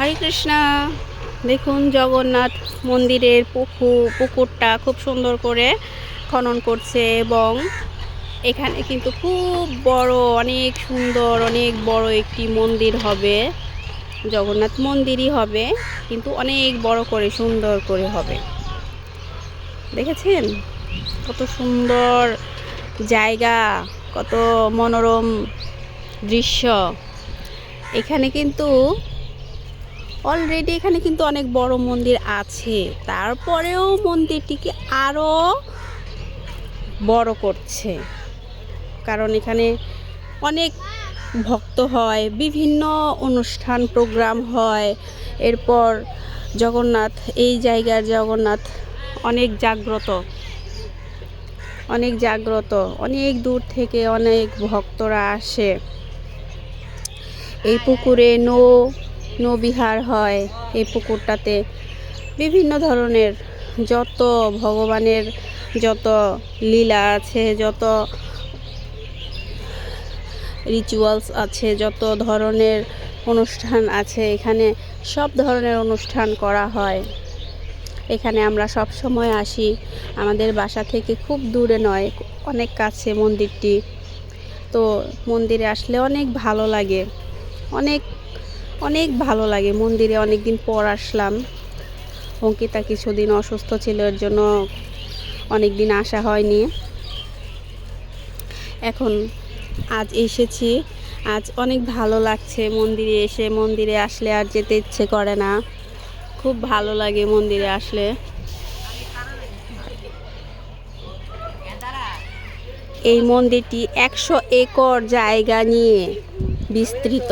হরে কৃষ্ণা। দেখুন জগন্নাথ মন্দিরের পুকুর পুকুরটা খুব সুন্দর করে খনন করছে এবং এখানে কিন্তু খুব বড়, অনেক সুন্দর, অনেক বড় একটি মন্দির হবে। জগন্নাথ মন্দিরই হবে, কিন্তু অনেক বড় করে, সুন্দর করে হবে। দেখেছেন? কত সুন্দর জায়গা, কত মনোরম দৃশ্য। এখানে কিন্তু অলরেডি এখানে কিন্তু অনেক বড় মন্দির আছে। তারপরেও মন্দিরটিকে আরও বড় করছে। কারণ এখানে অনেক ভক্ত হয়, বিভিন্ন অনুষ্ঠান, প্রোগ্রাম হয়। এরপর জগন্নাথ, এই জায়গার জগন্নাথ অনেক জাগ্রত। অনেক জাগ্রত। অনেক দূর থেকে অনেক ভক্তরা আসে। এই পুকুরে নৌ নৌবিহার হয় এই পুকুরটাতে। বিভিন্ন ধরনের যত ভগবানের যত লীলা আছে, যত রিচুয়ালস আছে, যত ধরনের অনুষ্ঠান আছে, এখানে সব ধরনের অনুষ্ঠান করা হয়। এখানে আমরা সব সময় আসি। আমাদের বাসা থেকে খুব দূরে নয়, অনেক কাছে মন্দিরটি। তো মন্দিরে আসলে অনেক ভালো লাগে। অনেক অনেক ভালো লাগে। মন্দিরে অনেক দিন পর আসলাম। অঙ্কিতা কিছুদিন অসুস্থ ছিল, এর জন্য অনেক দিন আসা হয়নি। এখন আজ এসেছি। আজ অনেক ভালো লাগছে মন্দিরে এসে। মন্দিরে আসলে আর যেতে ইচ্ছে করে না। খুব ভালো লাগে মন্দিরে আসলে। এই মন্দিরটি একশো একর জায়গা নিয়ে। বিস্তৃত।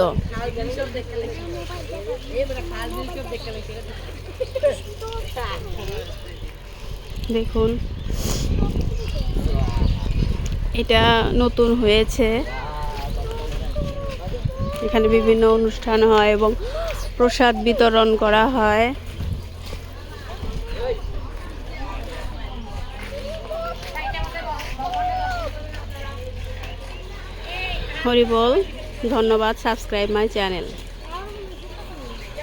দেখুন। এটা নতুন হয়েছে। এখানে বিভিন্ন অনুষ্ঠান হয় এবং প্রসাদ বিতরণ করা হয়। হরিবল ধন্যবাদ সাবস্ক্রাইব মাই চ্যানেল